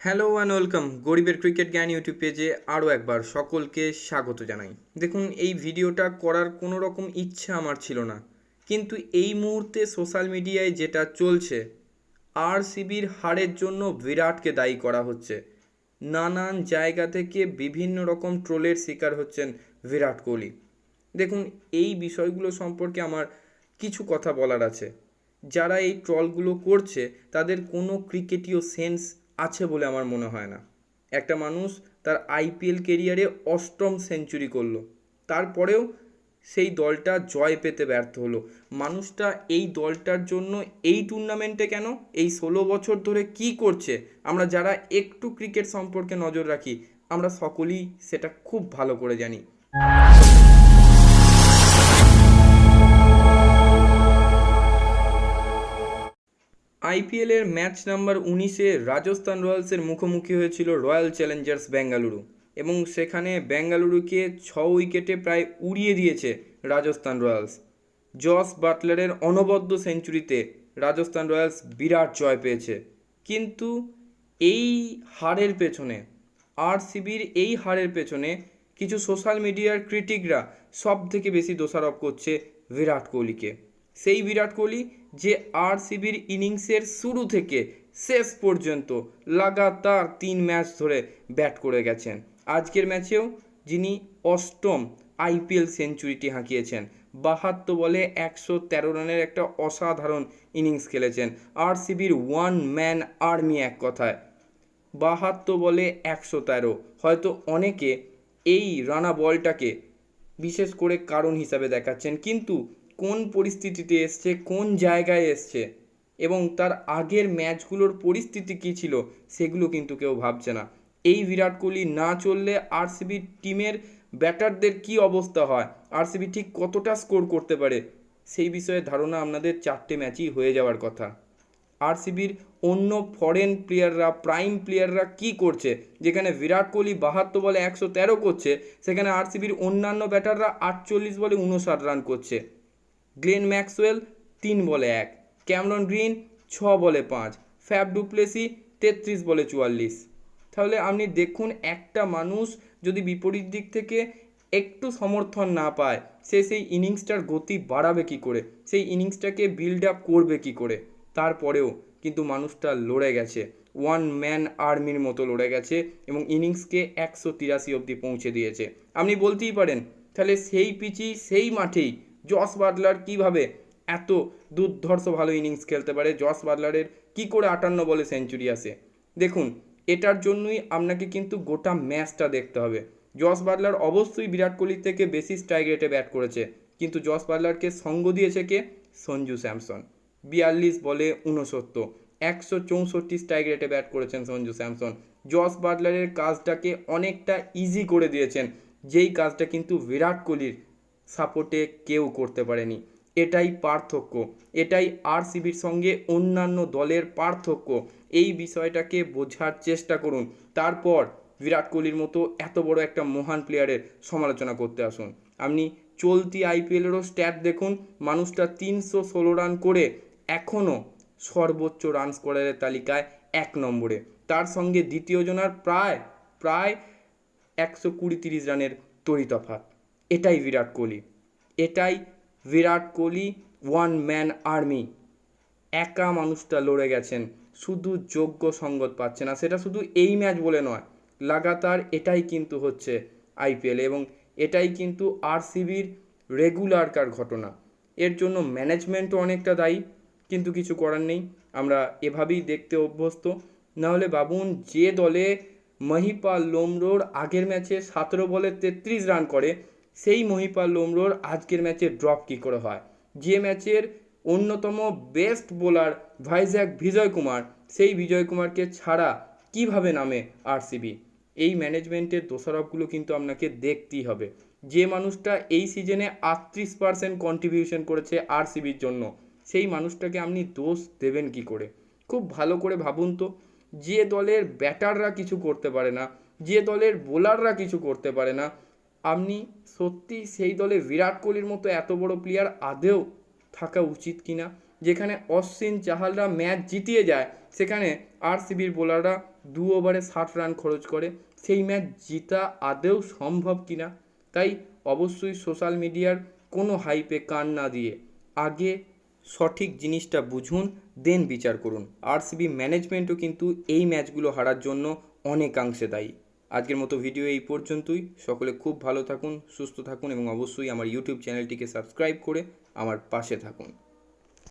Hello and welcome গরিবের cricket জ্ঞান YouTube পেজে আরও একবার সকলকে স্বাগত জানাই। দেখুন, এই ভিডিওটা করার কোনো রকম ইচ্ছা আমার ছিল না। কিন্তু এই মুহূর্তে সোশ্যাল মিডিয়ায় যেটা চলছে আর সিবির হারের জন্য বিরাটকে দায়ী করা হচ্ছে। নানান জায়গা থেকে বিভিন্ন রকম ট্রোলের শিকার হচ্ছেন বিরাট কোহলি। দেখুন, এই বিষয়গুলো সম্পর্কে আমার কিছু কথা বলার আছে। যারা এই ট্রলগুলো করছে, তাদের কোনো ক্রিকেটীয় সেন্স আছে বলে আমার মনে হয় না। একটা মানুষ তার আইপিএল কেরিয়ারে অষ্টম সেঞ্চুরি করল। তারপরেও সেই দলটা জয় পেতে ব্যর্থ হলো। মানুষটা এই দলটার জন্য এই টুর্নামেন্টে কেন? এই ষোলো বছর ধরে কি করছে? আমরা যারা একটু ক্রিকেট সম্পর্কে নজর রাখি, আমরা সকলেই সেটা খুব ভালো করে জানি। আইপিএলের ম্যাচ নাম্বার উনিশে রাজস্থান রয়্যালসের মুখোমুখি হয়েছিল রয়্যাল চ্যালেঞ্জার্স বেঙ্গালুরু এবং সেখানে বেঙ্গালুরুকে ছ উইকেটে প্রায় উড়িয়ে দিয়েছে রাজস্থান রয়্যালস। জস বাটলারের অনবদ্য সেঞ্চুরিতে রাজস্থান রয়্যালস বিরাট জয় পেয়েছে। কিন্তু এই হারের পেছনে, আরসিবির এই হারের পেছনে কিছু সোশ্যাল মিডিয়ার ক্রিটিকরা সব থেকে বেশি দোষারোপ করছে বিরাট কোহলিকে। সেই বিরাট কোহলি যে আরসিবির ইনিংসের শুরু থেকে শেষ পর্যন্ত লাগাতার তিন ম্যাচ ধরে ব্যাট করে গেছেন। আজকের ম্যাচেও যিনি অষ্টম আইপিএল সেঞ্চুরিটি হাঁকিয়েছেন, বাহাত্তর বলে একশো তেরো রানের একটা অসাধারণ ইনিংস খেলেছেন আরসিবির ওয়ান ম্যান আর্মি এক কথায়। বাহাত্তর বলে একশো তেরো। হয়তো অনেকে এই রানা বলটাকে বিশেষ করে কারণ হিসাবে দেখাচ্ছেন, কিন্তু কোন পরিস্থিতিতে এসছে, কোন জায়গায় এসছে এবং তার আগের ম্যাচগুলোর পরিস্থিতি কী ছিল সেগুলো কিন্তু কেউ ভাবছে না। এই বিরাট কোহলি না চললে আরসিবি টিমের ব্যাটারদের কি অবস্থা হয়, আরসিবি ঠিক কতটা স্কোর করতে পারে, সেই বিষয়ে ধারণা আপনাদের চারটে ম্যাচই হয়ে যাওয়ার কথা। আরসিবির অন্য ফরেন প্লেয়াররা প্রাইম প্লেয়াররা কি করছে, যেখানে বিরাট কোহলি বাহাত্তর বলে একশো তেরো করছে, সেখানে আরসিবির অন্যান্য ব্যাটাররা আটচল্লিশ বলে উনষাট রান করছে। গ্লেন ম্যাক্সওয়েল তিন বলে এক, ক্যামরন গ্রিন ছ বলে পাঁচ, ফ্যাব ডুপ্লেসি তেত্রিশ বলে চুয়াল্লিশ। তাহলে আপনি দেখুন একটা মানুষ যদি বিপরীত দিক থেকে একটু সমর্থন না পায়, সে সেই ইনিংসটার গতি বাড়াবে কি করে? সেই ইনিংসটাকে বিল্ড আপ করবে কি করে? তারপরেও কিন্তু মানুষটা লড়ে গেছে। ওয়ান ম্যান আর্মির মতো লড়ে গেছে এবং ইনিংসকে একশো তিরাশি অবধি পৌঁছে দিয়েছে। আপনি বলতেই পারেন, তাহলে সেই পিচি সেই মাঠেই জস বাটলার কীভাবে এত দুর্ধর্ষ ভালো ইনিংস খেলতে পারে? জস বাটলারের কি করে আটান্ন বলে সেঞ্চুরি আসে? দেখুন, এটার জন্যই আপনাকে কিন্তু গোটা ম্যাচটা দেখতে হবে। জস বাটলার অবশ্যই বিরাট কোহলির থেকে বেশি স্ট্রাইক রেটে ব্যাট করেছে। কিন্তু জস বাটলারকে সঙ্গ দিয়েছে কে? সঞ্জু স্যামসন। বিয়াল্লিশ বলে উনসত্তর একশো চৌষট্টি স্ট্রাইক রেটে ব্যাট করেছেন সঞ্জু স্যামসন। জস বাটলারের কাজটাকে অনেকটা ইজি করে দিয়েছেন। যেই কাজটা কিন্তু বিরাট কোহলির সাপোর্টে কেউ করতে পারেনি। এটাই পার্থক্য। এটাই আরসিবির সঙ্গে অন্যান্য দলের পার্থক্য। এই বিষয়টাকে বোঝার চেষ্টা করুন। তারপর বিরাট কোহলির মতো এত বড় একটা মহান প্লেয়ারের সমালোচনা করতে আসুন। আপনি চলতি আইপিএলেরও স্ট্যাট দেখুন। মানুষটা তিনশো ষোলো রান করে এখনও সর্বোচ্চ রান স্কোরারের তালিকায় এক নম্বরে। তার সঙ্গে দ্বিতীয় জনার প্রায় প্রায় একশো কুড়ি তিরিশ রানের তরিতফাত এটাই বিরাট কোহলি। এটাই Virat Kohli one man army একা মানুষটা লড়ে গেছেন, শুধু যোগ্য সঙ্গত পাচ্ছে না, সেটা শুধু এই ম্যাচ বলে নয়, লাগাতার এটাই কিন্তু হচ্ছে আইপিএল এবং এটাই কিন্তু আরসিবির রেগুলারকার ঘটনা। এর জন্য ম্যানেজমেন্টও অনেকটা দায়ী, কিন্তু কিছু করার নেই, আমরা এভাবেই দেখতে অভ্যস্ত। নাহলে বাবুন যে দলে মহিপাল লোমরোর আগের ম্যাচে সতেরো বলে তেত্রিশ রান করে সেই মহিপাল লোমরোর আজকের ম্যাচে ড্রপ কী করে হয়? যে ম্যাচের অন্যতম বেস্ট বোলার ভাইজ্যাক বিজয় কুমার সেই বিজয় কুমারকে ছাড়া কীভাবে নামে আরসিবি এই ম্যানেজমেন্টের দোষারোপগুলো কিন্তু আপনাকে দেখতেই হবে। যে মানুষটা এই সিজনে আটত্রিশ পার্সেন্ট কন্ট্রিবিউশন করেছে আরসিবির জন্য, সেই মানুষটাকে আপনি দোষ দেবেন কি করে? খুব ভালো করে ভাবুন তো, যে দলের ব্যাটাররা কিছু করতে পারে না, যে দলের বোলাররা কিছু করতে পারে না আপনি সত্যি সেই দলে বিরাট কোহলির মতো এত বড় প্লেয়ার আদেও থাকা উচিত কি না যেখানে অশ্বিন চাহালরা ম্যাচ জিতিয়ে যায়, সেখানে আরসিবির বোলাররা দু ওভারে ষাট রান খরচ করে, সেই ম্যাচ জিতা আদেও সম্ভব কিনা? তাই অবশ্যই সোশ্যাল মিডিয়ার কোনো হাইপে কান না দিয়ে আগে সঠিক জিনিসটা বুঝুন দেন বিচার করুন। আরসিবি ম্যানেজমেন্টও কিন্তু এই ম্যাচগুলো হারার জন্য অনেকাংশে দায়ী। আজকের মতো ভিডিও এই পর্যন্তই। সকলে খুব ভালো থাকুন, সুস্থ থাকুন এবং অবশ্যই আমার ইউটিউব চ্যানেলটিকে সাবস্ক্রাইব করে আমার পাশে থাকুন।